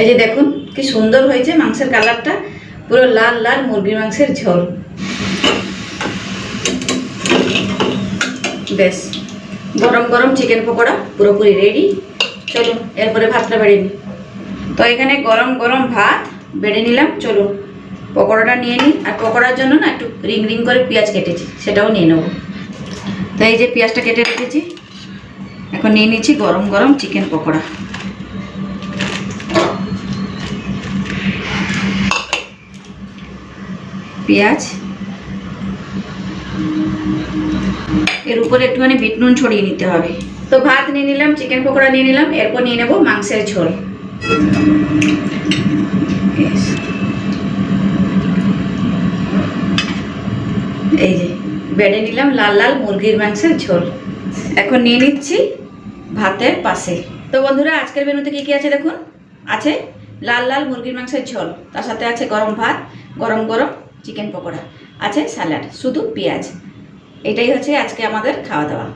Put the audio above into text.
এই যে দেখুন, কি সুন্দর হয়েছে মাংসের কালারটা। পুরো লাল লাল মুরগির মাংসের ঝোল। বেশ, গরম গরম চিকেন পকোড়া পুরোপুরি রেডি চলুন, এরপরে ভাতটা বেড়ে নিই। তো এখানে গরম গরম ভাত বেড়ে নিলাম। চলুন, পকোড়াটা নিয়ে নিই। আর পকোড়ার জন্য না একটু রিং রিং করে পেঁয়াজ কেটেছি, সেটাও নিয়ে নেব। তো এই যে পেঁয়াজটা কেটে রেখেছি, এখন নিয়ে নিচ্ছি গরম গরম চিকেন পকোড়া। পেঁয়াজ। এর উপরে একটুখানি বিট নুন ছড়িয়ে নিতে হবে। তো ভাত নিয়ে নিলাম চিকেন পকোড়া নিয়ে নিলাম, এরপর নিয়ে নেব মাংসের ঝোল। এই যে বেড়ে নিলাম লাল লাল মুরগির মাংসের ঝোল। এখন নিয়ে নিচ্ছি ভাতের পাশে। তো বন্ধুরা, আজকের মেনুতে কী কী আছে দেখুন? আছে লাল লাল মুরগির মাংসের ঝোল, তার সাথে আছে গরম ভাত, গরম গরম চিকেন পকোড়া আছে স্যালাড শুধু পেঁয়াজ। এটাই হচ্ছে আজকে আমাদের খাওয়া দাওয়া।